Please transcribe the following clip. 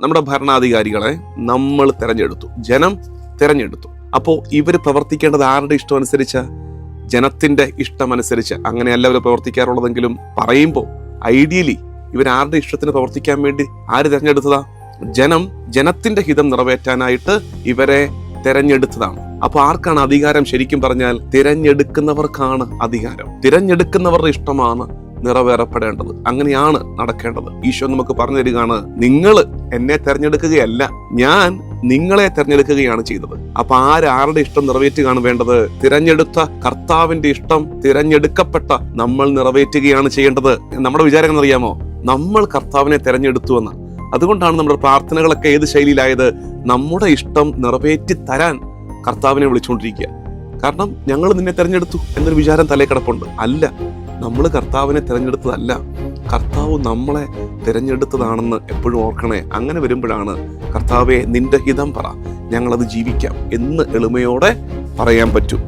നമ്മുടെ ഭരണാധികാരികളെ നമ്മൾ തിരഞ്ഞെടുത്തു. ജനം തിരഞ്ഞെടുത്തു. അപ്പോൾ ഇവർ പ്രവർത്തിക്കേണ്ടത് ആരുടെ ഇഷ്ടം അനുസരിച്ച്? ജനത്തിന്റെ ഇഷ്ടമനുസരിച്ച് അങ്ങനെയല്ല അവർ പ്രവർത്തിക്കാറുള്ളതെങ്കിലും പറയുമ്പോൾ ഐഡിയലി ഇവരാരുടെ ഇഷ്ടത്തിന് പ്രവർത്തിക്കാൻ വേണ്ടി ആര് തിരഞ്ഞെടുത്തതാ? ജനം ജനത്തിന്റെ ഹിതം നിറവേറ്റാനായിട്ട് ഇവരെ തിരഞ്ഞെടുത്തതാണ്. അപ്പൊ ആർക്കാണ് അധികാരം ശരിക്കും പറഞ്ഞാൽ? തിരഞ്ഞെടുക്കുന്നവർക്കാണ് അധികാരം. തിരഞ്ഞെടുക്കുന്നവരുടെ ഇഷ്ടമാണ് നിറവേറപ്പെടേണ്ടത്. അങ്ങനെയാണ് നടക്കേണ്ടത്. ഈശോ നമുക്ക് പറഞ്ഞു തരികയാണ് നിങ്ങൾ എന്നെ തെരഞ്ഞെടുക്കുകയല്ല. ഞാൻ നിങ്ങളെ തിരഞ്ഞെടുക്കുകയാണ് ചെയ്തത്. അപ്പൊ ആരാരുടെ ഇഷ്ടം നിറവേറ്റുകയാണ് വേണ്ടത്? തിരഞ്ഞെടുത്ത കർത്താവിന്റെ ഇഷ്ടം തിരഞ്ഞെടുക്കപ്പെട്ട നമ്മൾ നിറവേറ്റുകയാണ് ചെയ്യേണ്ടത്. നമ്മുടെ വിചാരം അറിയാമോ നമ്മൾ കർത്താവിനെ തിരഞ്ഞെടുത്തു എന്ന്. അതുകൊണ്ടാണ് നമ്മുടെ പ്രാർത്ഥനകളൊക്കെ ഏത് ശൈലിയിലായത്? നമ്മുടെ ഇഷ്ടം നിറവേറ്റി തരാൻ കർത്താവിനെ വിളിച്ചുകൊണ്ടിരിക്കുക. കാരണം ഞങ്ങൾ നിന്നെ തിരഞ്ഞെടുത്തു എന്നൊരു വിചാരം തലേ കിടപ്പുണ്ട്. അല്ല നമ്മൾ കർത്താവിനെ തിരഞ്ഞെടുത്തതല്ല. കർത്താവ് നമ്മളെ തിരഞ്ഞെടുത്തതാണെന്ന് എപ്പോഴും ഓർക്കണേ. അങ്ങനെ വരുമ്പോഴാണ് കർത്താവെ നിന്റെ ഹിതം പറ. ഞങ്ങളത് ജീവിക്കാം എന്ന് എളിമയോടെ പറയാൻ പറ്റൂ.